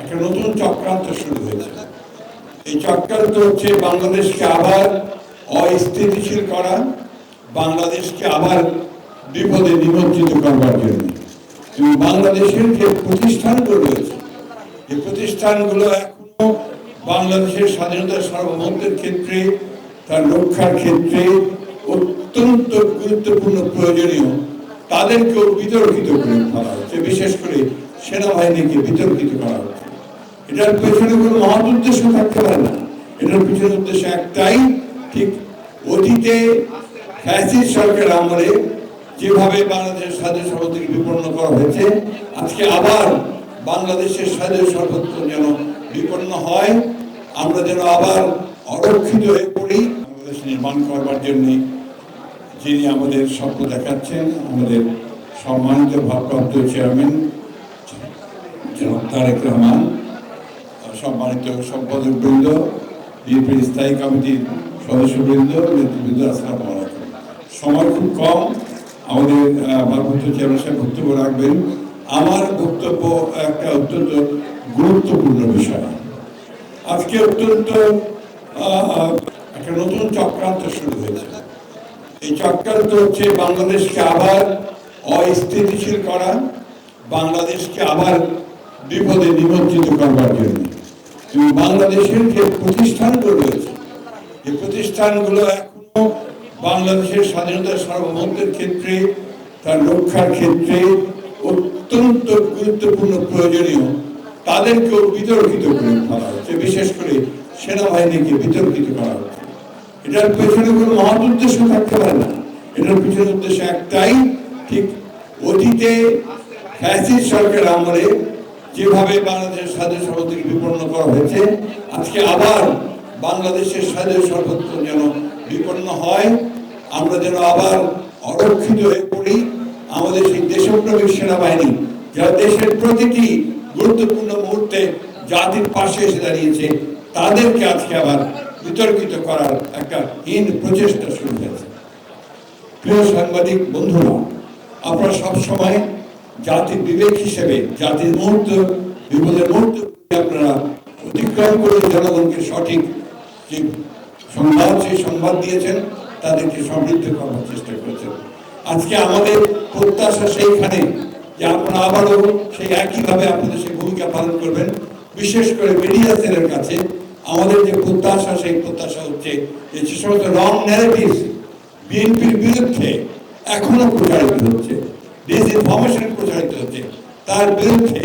একটা নতুন চক্রান্ত শুরু হয়েছে। এই চক্রান্ত হচ্ছে বাংলাদেশকে আবার অস্থিতিশীল করা, বাংলাদেশকে আবার বিপদে নিমজ্জিত করবার জন্য। বাংলাদেশের যে প্রতিষ্ঠানগুলো রয়েছে, এই প্রতিষ্ঠানগুলো এখনও বাংলাদেশের স্বাধীনতা সার্বভৌমত্বের ক্ষেত্রে, তার রক্ষার ক্ষেত্রে অত্যন্ত গুরুত্বপূর্ণ প্রয়োজনীয়, তাদেরকেও বিতর্কিত করে ফেলা হচ্ছে। বিশেষ করে সেনাবাহিনীকে বিতর্কিত করা হচ্ছে। এটার পেছনে কোনো মহৎ উদ্দেশ্য থাকতে পারে না। এটার পিছনের উদ্দেশ্য একটাই, ঠিক অতীতে ফ্যাসিস সরকার আমলে যেভাবে বাংলাদেশের স্বাধীন সর্বত্রকে বিপন্ন করা হয়েছে, আজকে আবার বাংলাদেশের স্বাধীন সর্বত্র যেন বিপন্ন হয়, আমরা যেন আবার অরক্ষিত হয়ে পড়ি। বাংলাদেশ নির্মাণ করবার জন্য যিনি আমাদের স্বপ্ন দেখাচ্ছেন, আমাদের সম্মানিত ভারপ্রাপ্ত চেয়ারম্যান তারেক রহমান। সম্মানিত সম্পাদক বৃন্দ বিএনপির স্থায়ী কমিটির সদস্যবৃন্দ, নেতৃবৃন্দ, আসসালামু আলাইকুম। সময় খুব কম, আমাদের ভারপ্রাপ্ত চেয়ারম্যান সাহেব বক্তব্য রাখবেন। আমার বক্তব্য একটা অত্যন্ত গুরুত্বপূর্ণ বিষয়। আজকে অত্যন্ত একটা নতুন চক্রান্ত শুরু হয়েছে। এই চক্রান্ত হচ্ছে বাংলাদেশকে আবার অস্থিতিশীল করা, বাংলাদেশকে আবার বিপদে নিমজ্জিত করবার জন্য। বাংলাদেশের যে প্রতিষ্ঠানগুলো রয়েছে এই প্রতিষ্ঠানগুলো এখনও বাংলাদেশের স্বাধীনতা সার্বভৌমত্বের ক্ষেত্রে, তার রক্ষার ক্ষেত্রে অত্যন্ত গুরুত্বপূর্ণ প্রয়োজনীয়, তাদেরকেও বিতর্কিত করে ফেলা হচ্ছে। বিশেষ করে সেনাবাহিনীকে বিতর্কিত করা হচ্ছে। এটার পেছনে কোনো মহৎ উদ্দেশ্য থাকতে পারে না। এটার পিছনের উদ্দেশ্য একটাই, ঠিক অতীতে ফ্যাসিস সরকার আমলে যেভাবে বাংলাদেশের স্বাধীন সর্বত্রকে বিপন্ন করা হয়েছে, আজকে আবার বাংলাদেশের স্বাধীন সর্বত্র যেন বিপন্ন হয়, আমরা যেন আবার অরক্ষিত হয়ে পড়ি। আমাদের সেই দেশপ্রেমিক সেনাবাহিনী, যারা দেশের প্রতিটি গুরুত্বপূর্ণ মুহূর্তে জাতির পাশে এসে দাঁড়িয়েছে, তাদেরকে আজকে আবার বিতর্কিত করার একটা হীন প্রচেষ্টা শুরু হয়েছে। প্রিয় সাংবাদিক বন্ধুরা, আপনারা সব সময় জাতির বিবেক হিসেবে, জাতির মুহূর্ত বিপদের মুহূর্ত আপনারা অতিক্রম করে জনগণকে সঠিক যে সংবাদ, সেই সংবাদ দিয়েছেন, তাদেরকে সমৃদ্ধ করার চেষ্টা করেছেন। আজকে আমাদের প্রত্যাশা সেইখানে যে আপনারা আবারও সেই একইভাবে আপনাদের সেই ভূমিকা পালন করবেন। বিশেষ করে মিডিয়া সেলের কাছে আমাদের যে প্রত্যাশা, সেই প্রত্যাশা হচ্ছে যে যে সমস্ত রং ন্যারেটিভস বিএনপির বিরুদ্ধে এখনও প্রচারিত হচ্ছে। ডিসইনফরমেশন প্রচারিত হচ্ছে। তার বিরুদ্ধে